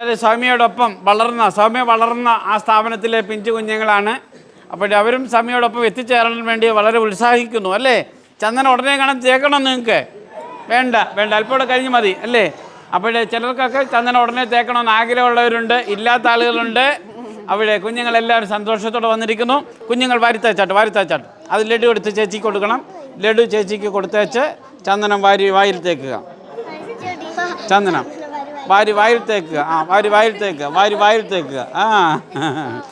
അതായത് സൗമ്യയോടൊപ്പം വളർന്ന സൗമ്യ വളർന്ന ആ സ്ഥാപനത്തിലെ പിഞ്ചു കുഞ്ഞുങ്ങളാണ്. അപ്പോൾ അവരും സൗമ്യയോടൊപ്പം എത്തിച്ചേരാൻ വേണ്ടി വളരെ ഉത്സാഹിക്കുന്നു അല്ലേ? ചന്ദന ഉടനെ കാണാൻ തേക്കണം നിങ്ങൾക്ക്. വേണ്ട വേണ്ട അല്പം കഴിഞ്ഞ് മതി അല്ലേ? അപ്പോൾ ചിലർക്കൊക്കെ ചന്ദന ഉടനെ തേക്കണമെന്ന് ആഗ്രഹമുള്ളവരുണ്ട് ഇല്ലാത്ത ആളുകളുണ്ട്. അവിടെ കുഞ്ഞുങ്ങളെല്ലാവരും സന്തോഷത്തോടെ വന്നിരിക്കുന്നു. കുഞ്ഞുങ്ങൾ വാരിത്തേച്ചാട്ട് വാരിത്തേച്ചാട്ട്. അത് ലഡു എടുത്ത് ചേച്ചിക്ക് കൊടുക്കണം. ലഡു ചേച്ചിക്ക് കൊടുത്തേച്ച് ചന്ദനം വാരി വായിൽ തേക്കുക. ചന്ദനം. വാരി വായിൽ തേക്കുക ആ വാരി വായിൽ തേക്കുക വാരി വായിൽ തേക്കുക ആ.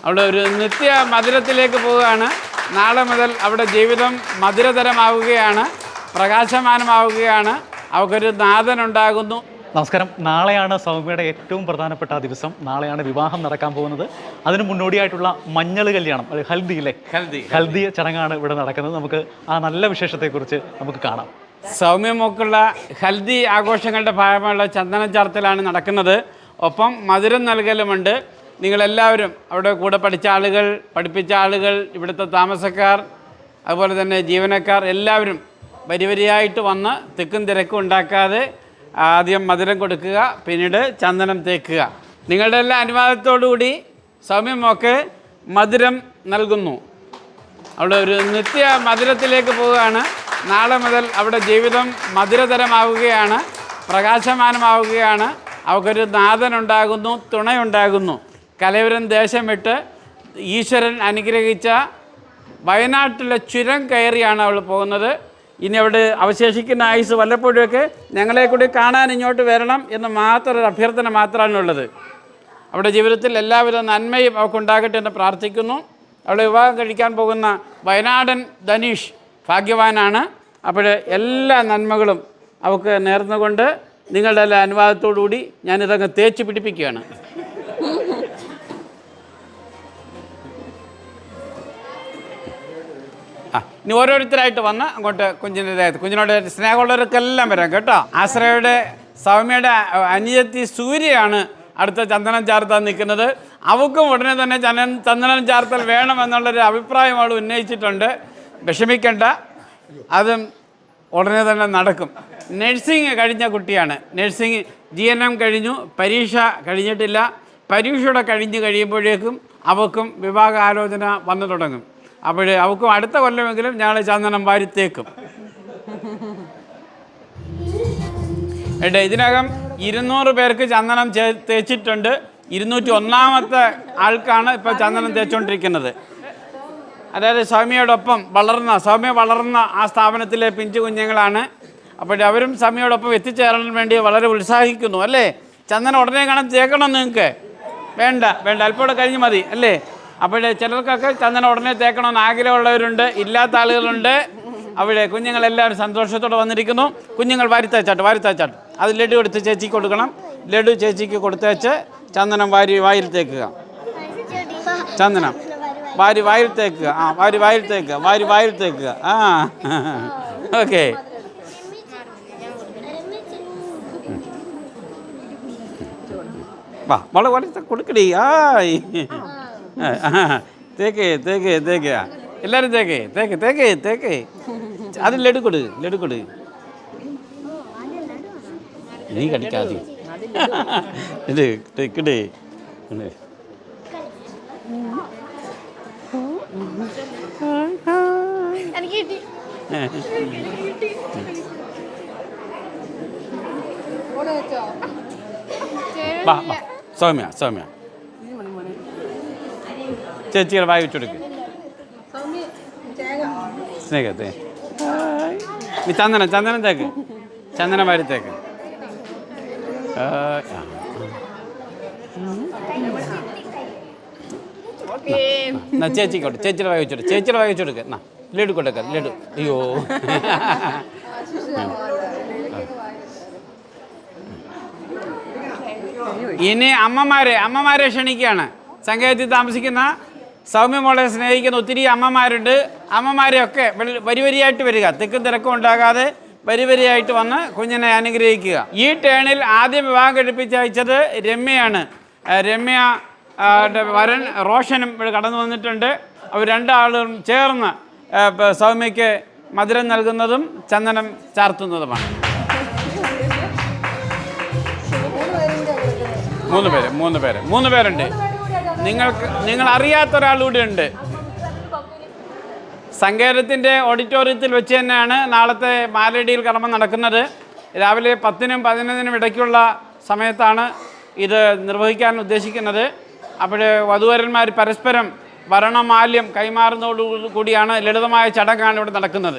അവിടെ ഒരു നിത്യ മധുരത്തിലേക്ക് പോവുകയാണ്. നാളെ മുതൽ അവിടെ ജീവിതം മധുരതരമാവുകയാണ് പ്രകാശമാനമാവുകയാണ്. അവർക്കൊരു നാഥനുണ്ടാകുന്നു. നമസ്കാരം. നാളെയാണ് സൗമ്യയുടെ ഏറ്റവും പ്രധാനപ്പെട്ട ദിവസം. നാളെയാണ് വിവാഹം നടക്കാൻ പോകുന്നത്. അതിന് മുന്നോടിയായിട്ടുള്ള മഞ്ഞൾ കല്യാണം ഹൽദിയിലെ ഹൽദി അല്ലേ ഹൽദി. ഹൽദി ചടങ്ങാണ് ഇവിടെ നടക്കുന്നത്. നമുക്ക് ആ നല്ല വിശേഷത്തെക്കുറിച്ച് നമുക്ക് കാണാം. സൗമ്യമൊക്കെയുള്ള ഹൽദി ആഘോഷങ്ങളുടെ ഭാഗമായുള്ള ചന്ദന ചാർത്തലാണ് നടക്കുന്നത്. ഒപ്പം മധുരം നൽകലുമുണ്ട്. നിങ്ങളെല്ലാവരും അവിടെ കൂടെ പഠിച്ച ആളുകൾ പഠിപ്പിച്ച ആളുകൾ ഇവിടുത്തെ താമസക്കാർ അതുപോലെ തന്നെ ജീവനക്കാർ എല്ലാവരും വരി വരിയായിട്ട് വന്ന് തിക്കും തിരക്കും ഉണ്ടാക്കാതെ ആദ്യം മധുരം കൊടുക്കുക പിന്നീട് ചന്ദനം തേക്കുക. നിങ്ങളുടെ എല്ലാ അനുവാദത്തോടുകൂടി സൗമ്യമൊക്കെ മധുരം നൽകുന്നു. അവിടെ ഒരു നിത്യ മധുരത്തിലേക്ക് പോവുകയാണ്. നാളെ മുതൽ അവിടെ ജീവിതം മധുരതരമാവുകയാണ് പ്രകാശമാനമാവുകയാണ്. അവർക്കൊരു നാഥനുണ്ടാകുന്നു തുണയുണ്ടാകുന്നു. കലവരൻ ദേശം വിട്ട് ഈശ്വരൻ അനുഗ്രഹിച്ച വയനാട്ടിലെ ചുരം കയറിയാണ് അവൾ പോകുന്നത്. ഇനി അവിടെ അവശേഷിക്കുന്ന ആയുസ് വല്ലപ്പോഴുമൊക്കെ ഞങ്ങളെ കൂടി കാണാൻ ഇങ്ങോട്ട് വരണം എന്ന് മാത്രം ഒരു അഭ്യർത്ഥന മാത്രമാണുള്ളത് അവിടെ ജീവിതത്തിൽ എല്ലാവിധ നന്മയും അവൾക്കുണ്ടാകട്ടെ എന്ന് പ്രാർത്ഥിക്കുന്നു. അവളെ വിവാഹം കഴിക്കാൻ പോകുന്ന വയനാടൻ ധനീഷ് ഭാഗ്യവാനാണ്. അപ്പോൾ എല്ലാ നന്മകളും അവൾക്ക് നേർന്നുകൊണ്ട് നിങ്ങളുടെ എല്ലാ അനുവാദത്തോടുകൂടി ഞാനിതങ്ങ് തേച്ച് പിടിപ്പിക്കുകയാണ്. ആ ഇനി ഓരോരുത്തരായിട്ട് വന്ന് അങ്ങോട്ട് കുഞ്ഞിന്റെ കുഞ്ഞിനോട് സ്നേഹമുള്ളവർക്കെല്ലാം വരാം കേട്ടോ. ആശ്രയയുടെ സൗമ്യയുടെ അനിയത്തി സൂര്യയാണ് അടുത്ത ചന്ദനം ചാർത്താൻ നിൽക്കുന്നത്. അവക്കും ഉടനെ തന്നെ ചന്ദനം ചാർത്തൽ വേണമെന്നുള്ളൊരു അഭിപ്രായം അവൾ ഉന്നയിച്ചിട്ടുണ്ട്. വിഷമിക്കണ്ട. അതും ഉടനെ തന്നെ നടക്കും. നഴ്സിംഗ് കഴിഞ്ഞ കുട്ടിയാണ്. നഴ്സിംഗ് ജി എൻ എം കഴിഞ്ഞു. പരീക്ഷ കഴിഞ്ഞിട്ടില്ല. പരീക്ഷയുടെ കഴിഞ്ഞ് കഴിയുമ്പോഴേക്കും അവൾക്കും വിവാഹാലോചന വന്നു തുടങ്ങും. അപ്പോൾ അവക്കും അടുത്ത കൊല്ലമെങ്കിലും ഞങ്ങൾ ചന്ദനം വാരിത്തേക്കും. ഏട്ടാ ഇതിനകം ഇരുന്നൂറ് പേർക്ക് ചന്ദനം തേച്ചിട്ടുണ്ട് ഇരുന്നൂറ്റി ഒന്നാമത്തെ ആൾക്കാണ് ഇപ്പോൾ ചന്ദനം തേച്ചുകൊണ്ടിരിക്കുന്നത് അതായത് സൗമ്യയോടൊപ്പം വളർന്ന സൗമ്യ വളർന്ന ആ സ്ഥാപനത്തിലെ പിഞ്ചു കുഞ്ഞുങ്ങളാണ്. അപ്പോൾ അവരും സൗമ്യയോടൊപ്പം എത്തിച്ചേരാൻ വേണ്ടി വളരെ ഉത്സാഹിക്കുന്നു അല്ലേ? ചന്ദന ഉടനെ കാണാൻ തേക്കണം നിങ്ങൾക്ക്. വേണ്ട വേണ്ട അല്പം കൂടെ കഴിഞ്ഞ് മതി അല്ലേ? അപ്പോൾ ചിലർക്കൊക്കെ ചന്ദന ഉടനെ തേക്കണമെന്ന് ആഗ്രഹമുള്ളവരുണ്ട് ഇല്ലാത്ത ആളുകളുണ്ട്. അവിടെ കുഞ്ഞുങ്ങളെല്ലാവരും സന്തോഷത്തോടെ വന്നിരിക്കുന്നു. കുഞ്ഞുങ്ങൾ വാരിത്തേച്ചാട്ട് വാരിത്തേച്ചാട്ട്. അത് ലഡു എടുത്ത് ചേച്ചിക്ക് കൊടുക്കണം. ലഡു ചേച്ചിക്ക് കൊടുത്തേച്ച് ചന്ദനം വാരി വായിൽ തേക്കുക. ചന്ദനം. വാരി വായിൽ തേക്കുക ആ വാരി വായിൽ തേക്കുക വാരി വായിൽ തേക്കുക ആ. ഓക്കെ. വാ മോളെ വളരെ കൊടുക്കടി. ആയ്. തേക്കേ തേക്കേ തേക്ക്. എല്ലാവരും തേക്കേ തേക്ക് തേക്കേ തേക്കേ. അത് ലഡു കൊടു ലഡു കൊടു. നീ കടിക്കാതെ. ഇത് തേക്കടേ എനിക്ക് കിട്ടി വാ വാ. സൗമ്യ സൗമ്യ. ചേച്ചിയുടെ വായി വെച്ചുകൊടുക്ക് സ്നേഹത്തെ. നീ ചന്ദനം ചന്ദനം തേക്ക്. ചന്ദനം വാരി തേക്ക്. ചേച്ചിക്കോട്ടെ. ചേച്ചിയുടെ വായി വെച്ചോട്ടെ ചേച്ചിയുടെ വായി വെച്ചോടുക്ക് എന്നാ. ലഡു കൊടുക്ക ലഡു. അയ്യോ. ഇനി അമ്മമാരെ അമ്മമാരെ ക്ഷണിക്കുകയാണ്. സങ്കേതത്തിൽ താമസിക്കുന്ന സൗമ്യ മോളെ സ്നേഹിക്കുന്ന ഒത്തിരി അമ്മമാരുണ്ട്. അമ്മമാരെയൊക്കെ വരി വരിയായിട്ട് വരിക. തിക്കും തിരക്കും ഉണ്ടാകാതെ വരി വരിയായിട്ട് വന്ന് കുഞ്ഞിനെ അനുഗ്രഹിക്കുക. ഈ ടേണിൽ ആദ്യം വിവാഹം കഴിപ്പിച്ചയച്ചത് രമ്യയാണ്. രമ്യ വരൻ റോഷനും ഇവിടെ കടന്നു വന്നിട്ടുണ്ട്. അവർ രണ്ടാളും ചേർന്ന് സൗമ്യയ്ക്ക് മധുരം നൽകുന്നതും ചന്ദനം ചാർത്തുന്നതുമാണ്. മൂന്ന് പേര് മൂന്ന് പേര് മൂന്ന് പേരുണ്ട്. നിങ്ങൾക്ക് നിങ്ങൾ അറിയാത്ത ഒരാളൂടെ ഉണ്ട്. സങ്കേതത്തിന്റെ ഓഡിറ്റോറിയത്തിൽ വെച്ച് തന്നെയാണ് നാളത്തെ മാലടിയിൽ കർമ്മം നടക്കുന്നത്. രാവിലെ പത്തിനും പതിനൊന്നിനും ഇടയ്ക്കുള്ള സമയത്താണ് ഇത് നിർവഹിക്കാൻ ഉദ്ദേശിക്കുന്നത്. അപ്പോൾ വധുവരന്മാർ പരസ്പരം ഭരണമാല്യം കൈമാറുന്നതോടുകൂടിയാണ് ലളിതമായ ചടങ്ങാണ് ഇവിടെ നടക്കുന്നത്.